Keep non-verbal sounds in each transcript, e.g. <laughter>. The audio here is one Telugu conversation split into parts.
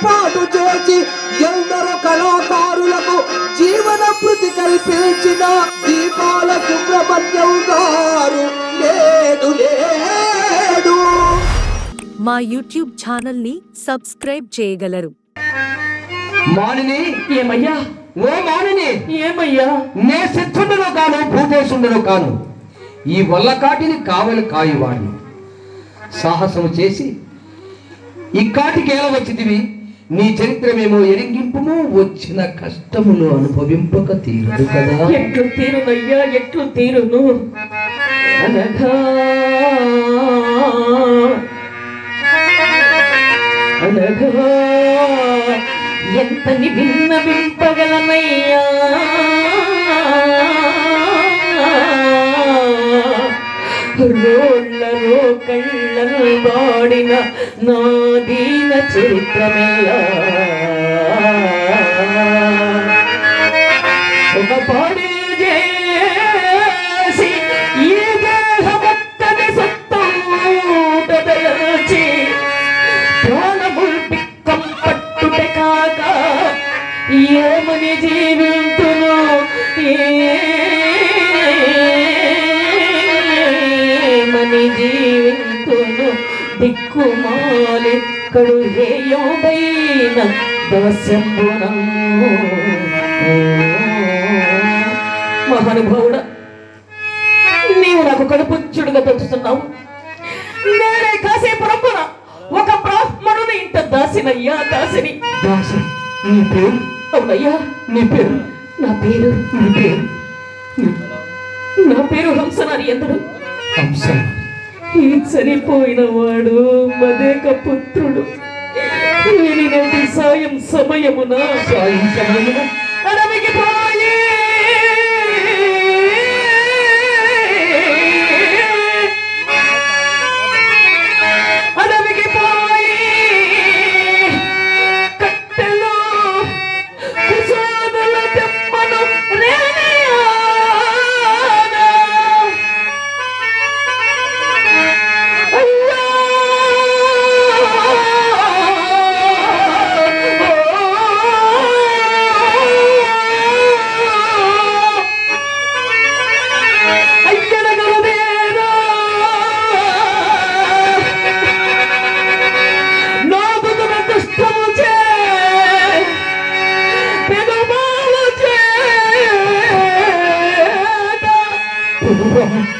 ఏర్పాటు చేసి ఎందరో కళాకారులకు జీవన భృతి కల్పించిన దీపాల సుబ్రహ్మణ్యం గారు. లేడు లేడు మా యూట్యూబ్ ఛానల్ని సబ్స్క్రైబ్ చేయగలరు. మానిని. ఏమయ్యా? ఓ మానిని. ఏమయ్యా? నే సిద్ధుండను కాను భూతేశుండను కాను. ఈ వల్లకాటిని కావలి కాయువాడిని సాహసము చేసి ఇక్కాటికి ఎలా వచ్చితివి. నీ చరిత్రమేమో ఎరిగింపుము వచ్చిన కష్టములు అనుభవింపక తీరదు కదా. ఎట్లు తీరునయ్యా ఎట్లు తీరును? అనగా అనగా ఎంతని భిన్న వింపగలనయ్యా కళ్ళను వాడిన నా దిక్కుమాలెక్కడు హేయోబైన దాస్యంబునము మహానుభావుడ నీవు నాకు కడుపుచ్చుడుగా పెంచుతున్నావు. నేనే కాసేపురపున ఒక బ్రాహ్మణుని ఇంట దాసినయ్యా దాసిని. దాసు నీ పేరు? అవునయ్యా. నీ పేరు? నా పేరు? నీ పేరు? నా పేరు హంసనారి ఎందడు? హంస ఈ చనిపోయిన వాడు మదేక పుత్రుడు సాయం సమయమున సాయం సమయమున Oh,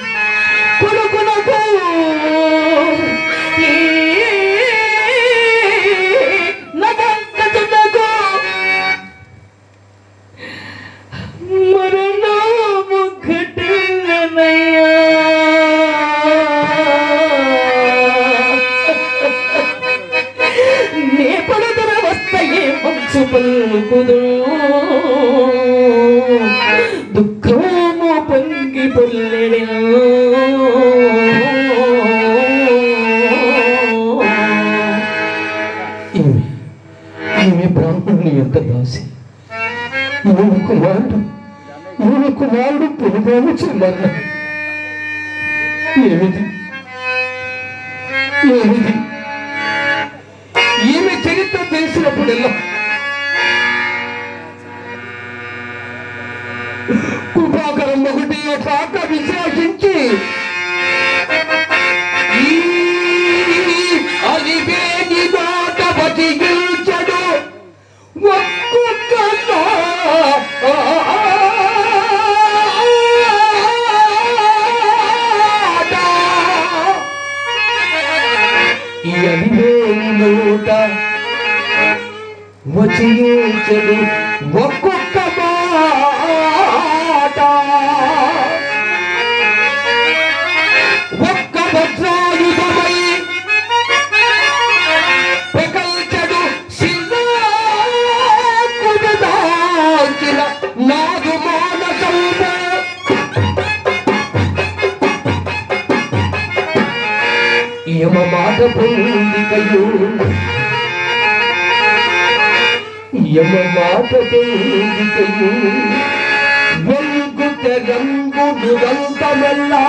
నీ ఎంత దాసి? ఈమె కుమారుడు. ఈమె కుమారుడు పురుగోలు చెల్లారు. ఏమిది ఏమిది ఈమె చరిత్ర తెలిసినప్పుడెల్లా? కృపాకరం ఒకటి ఒక యమ మాట పొందికయు యమ మాట పొందికయు వెలుగు తెరంగు దురంతమెల్లా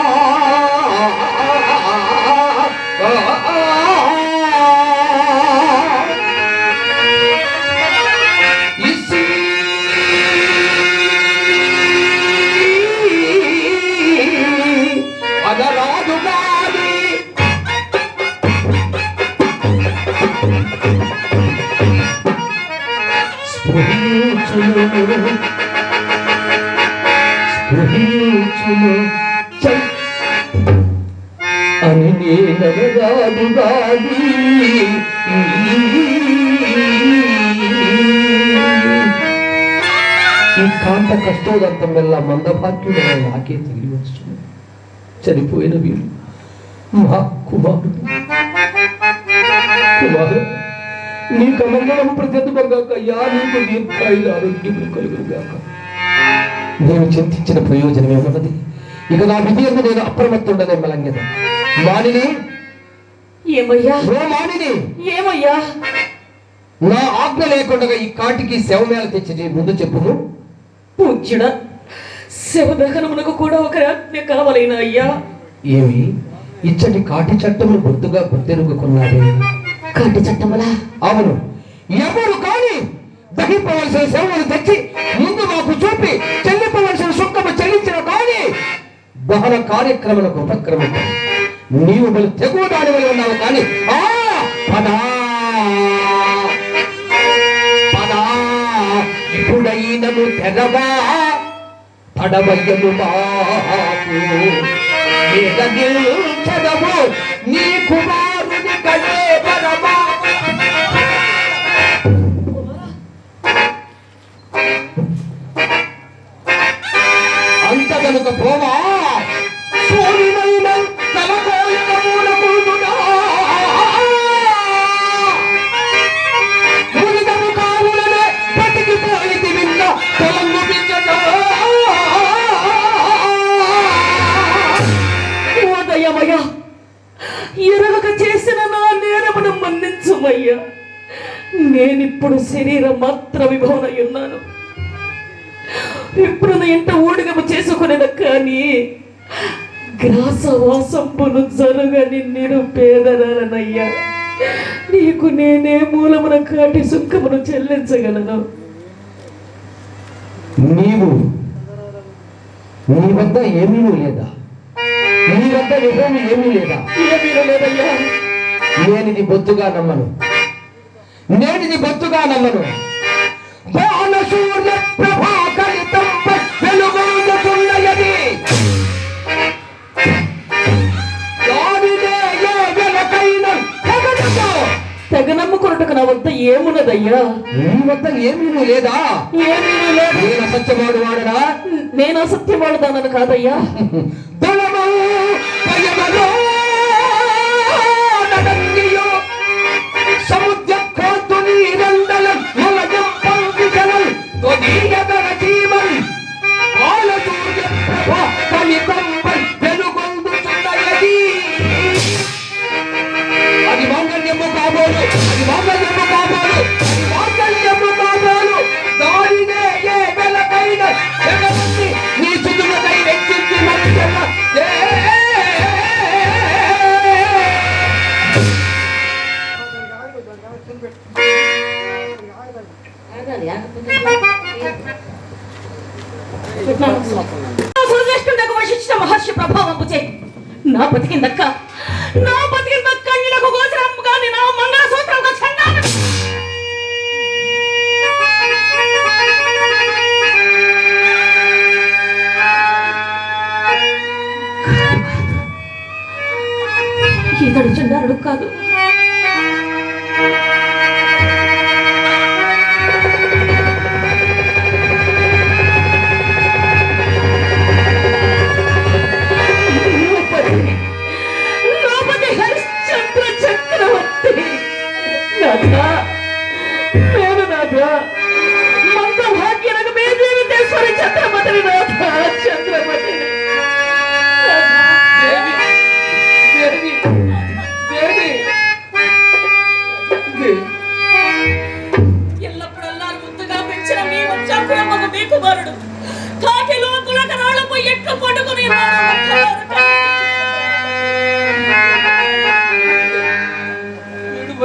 స్ఫురించును స్ఫురించును చల్ అని నేనగాదు గాది ఈ కాంత కష్టోదంతం వల్ల మందభాగ్యుడైన నాకే తిరిగి వస్తుంది చనిపోయిన వీరు మా కుమార్. నీ కమంగళం ప్రతిద్దుగాక అయ్యా నీకు దీర్ఘాయుల ఆరోగ్యములు కలుగుగాక నేను చింతించిన ప్రయోజనం ఏమన్నది ఇక నా విధి ఎందు నేను అప్రమత్తుండనే మలంగద. మానిని? ఏమయ్యా? ఓ మానిని! ఏమయ్యా? నా ఆజ్ఞ లేకుండా ఈ కాటికి శవమేళ తెచ్చి ముందు చెప్పును పూజ్యుడ శవదహనమునకు కూడా ఒక ఆజ్ఞ కావలైన అయ్యా? ఏమి? ఇచ్చటి కాటి చట్టములు గుర్తుగా గుర్తెరుగుకున్నాడే కాటి చట్టములా? అవును. ఎవరు కానీ దహింపవలసిన సేవలు తెచ్చి ముందు మాకు చూపి చెల్లింపవలసిన సుఖము చెల్లించిన కానీ బహుళ కార్యక్రమాలకు ఉపక్రమం. నీవు బలి తెగువ దాని వల్ల ఉన్నావు కానీ ఆ పదా. పదా. ఇప్పుడైనను తెగవా పడవయ్యను మాకు. చదవు? నీ కుమారుని శరీరం మాత్ర విభవనై ఉన్నాను ఇప్పుడు నా ఇంట ఊడిగము చేసుకునేది కానీ గ్రాసవాసంపును జరుగని నిరుపేదరాలనయ్యా. నీకు నేనే మూలమున కాటి సుఖమును చెల్లించగలను. నీవు నీ వద్ద ఏమీ లేదా? నీ వద్ద నిజమే ఏమీ లేదా? ఏమీ లేదయ్యా. నేనిది బొత్తుగా నమ్మను. నేనిది బొత్తుగా నమ్మను. వద్ద ఏమున్నదయ్యా? నీ వద్ద ఏమీ లేదా? ఏమీ లేదు? నేను సత్యవాడు వాడనా? నేను అసత్యమాడదానను కాదయ్యా. <laughs> భయమలో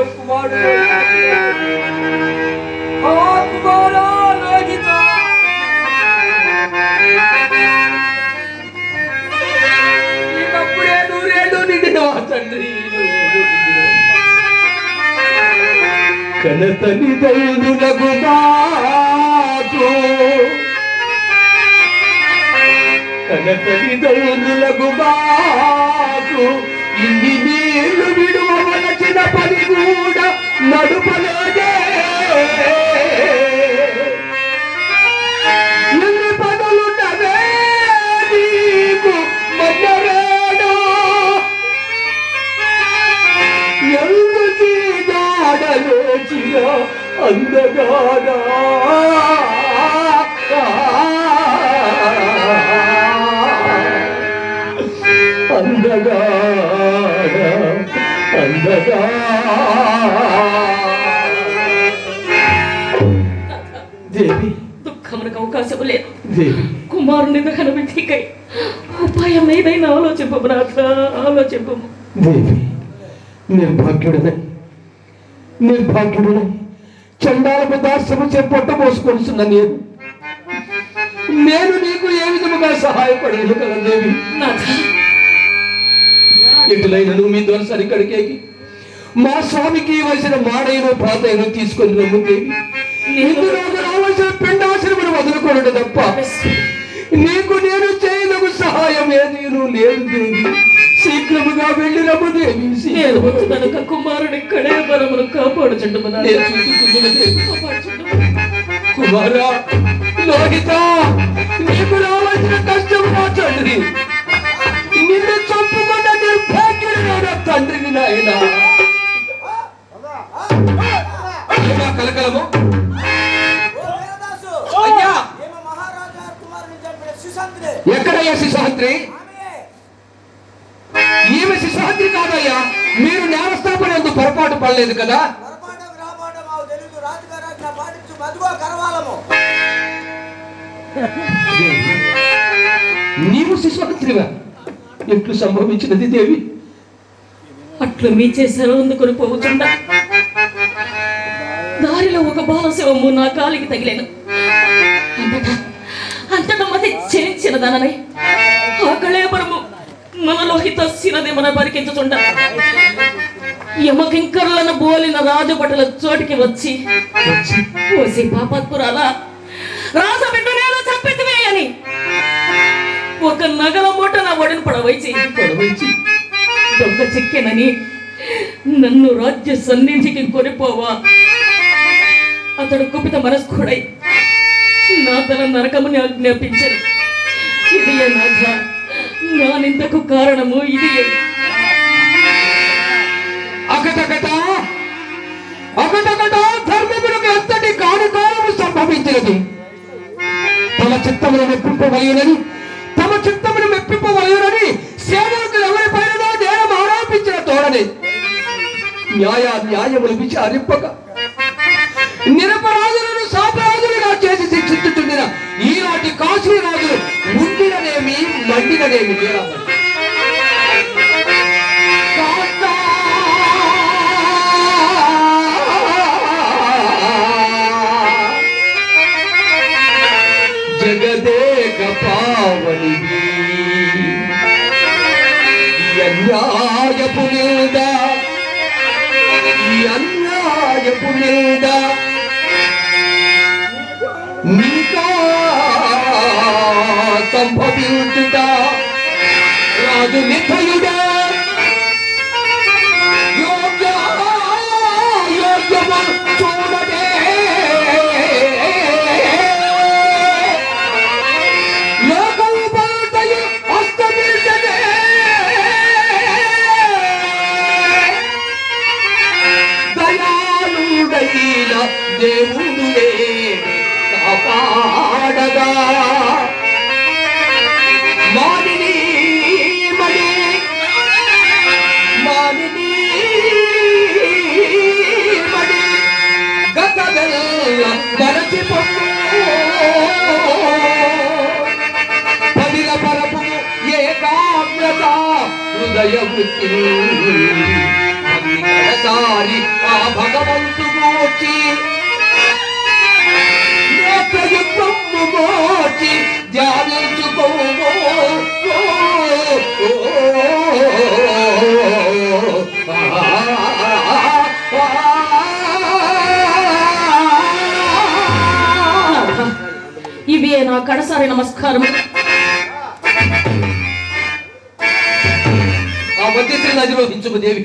కుమారుడు లోహిత నీకప్పుడే నూరేళ్ళు నిండినవా తండ్రి. కనతని దైదులకు బాధ మాకు తల్లిదండ్రులకు మాకు ఇన్ని నీళ్ళు విడువలచిన పని కూడా నడుపలేదే. ఎన్ని పనులున్నవే నీకు మన్నరేడు అందగాడా అందగా దేవి. దుఃఖమునకు అవకాశం లేదు. దేవి. కుమారుని విధికై ఉపాయం ఏదైనా ఆలోచింపము నాథ ఆలోచింపము. దేవి నిర్భాగ్యుడనై నిర్భాగ్యుడనై చండాలపు దాస్యము చేపట్ట మోసుకొనిస్తున్న నేను. నేను నీకు ఏ విధముగా సహాయపడేది కదా దేవి? నాథ ఎటులైన నువ్వు మీ దొరసరి కడికేకి మా స్వామికి ఇవ్వాల్సిన మాడైన పాతైన తీసుకొని రమ్ము దేవి ఇందులో రావాల్సిన పిండాశ్రమను వదులుకోవడం తప్ప నీకు నేను చేయలకు సహాయం ఏది లేదు దేవి. శీఘ్రముగా వెళ్ళినము దేవి కనుక కుమారుని ఇక్కడే. కుమారా లోహిత నీకు రావాల్సిన కష్టం నా తండ్రి నిన్ను చంపుకున్న నిర్భాగ్యుడు తండ్రిని నాయన కలకలము? ఎక్కడయ్యా శిశాంత్రి ఈమె శిశాంత్రి కాదయ్యా. మీరు నేరస్థాపన ఎందుకు పొరపాటు పడలేదు కదా? నీవు శిశాంత్రిగా ఎట్లు సంభవించినది దేవి. అట్లు మీ చేశారు అందుకొని దారిలో ఒక బాలశివము నా కాలికి తగిలేను. అంతటా అంతటా మతి చెలించిన దాననై ఆ కళేపరము మన లోహిత సినది మన పరికించుచుండ. యమకింకర్లను బోలిన రాజభటుల చోటికి వచ్చి వచ్చి ఓసి పాపాత్పురాల రాజబిడ్డనేలా చంపితివే అని ఒక నగల మూట నా ఒడిని పడవైచి. పొడవైచి. దొంగ చిక్కెనని నన్ను రాజ్య సన్నిధికి కొనిపోవా. అతడు కుపిత మనస్కుడై నా తల నరకముని ఆజ్ఞాపించను. ఇది నాథ నా నిందకు కారణము ఇది అకటకట అకటకట ధర్మములకు ఎంతటి కానుకాలము సంభవించినది? తమ చిత్తమును మెప్పింపవలయునని న్యాయ న్యాయములు విచారింపక నిరపరాధులను సాపరాధులుగా చేసి శిక్షించుచుండిన ఈనాటి కాశీ రాజులు ఉండిననేమి మండిననేమి జగదేక పావని ఈ అన్యాయపు నింద అన్యాయపు నింద నీకా సంభవించుట రాజు నిధయుడా దేవుడే కాపాడగా. మడే మణి మడే గతగల గతగల్ల పొట్టు పదిల పరపు ఏకాగ్రత హృదయ వృత్తి ఆ భగవంతు ధ్యానించుకోము ఇవే నా కడసారి నమస్కారం. ఆ మధ్య దేవి.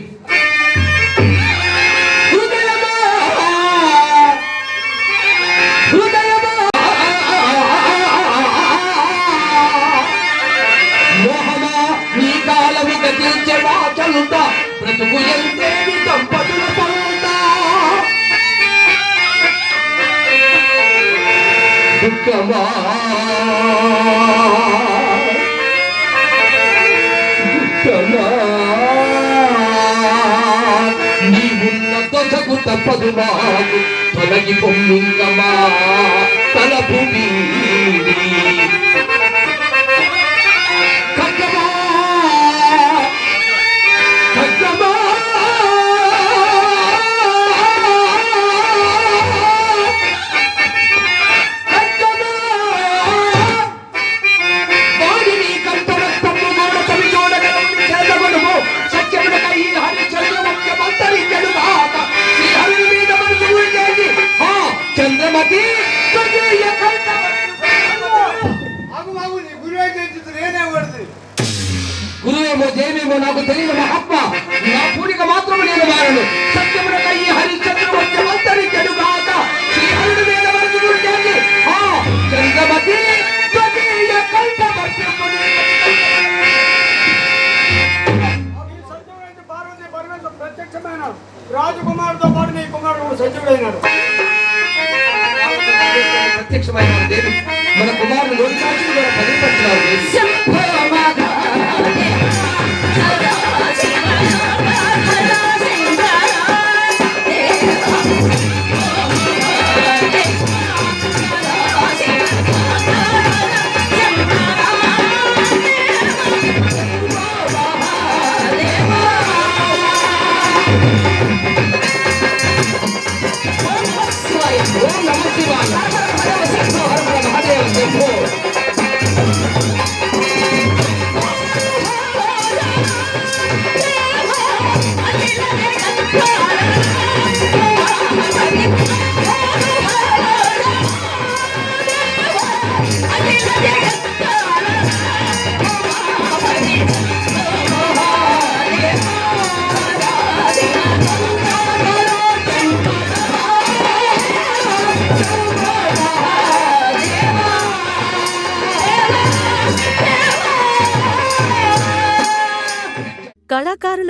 బ్రతుకు ఎంతేని దంపతుల పొంత. దుఃఖమా. దుఃఖమా. నీ ఉన్నత జగు తప్పదు నాకు తొలగి పొమ్మింగమా తలపు మీద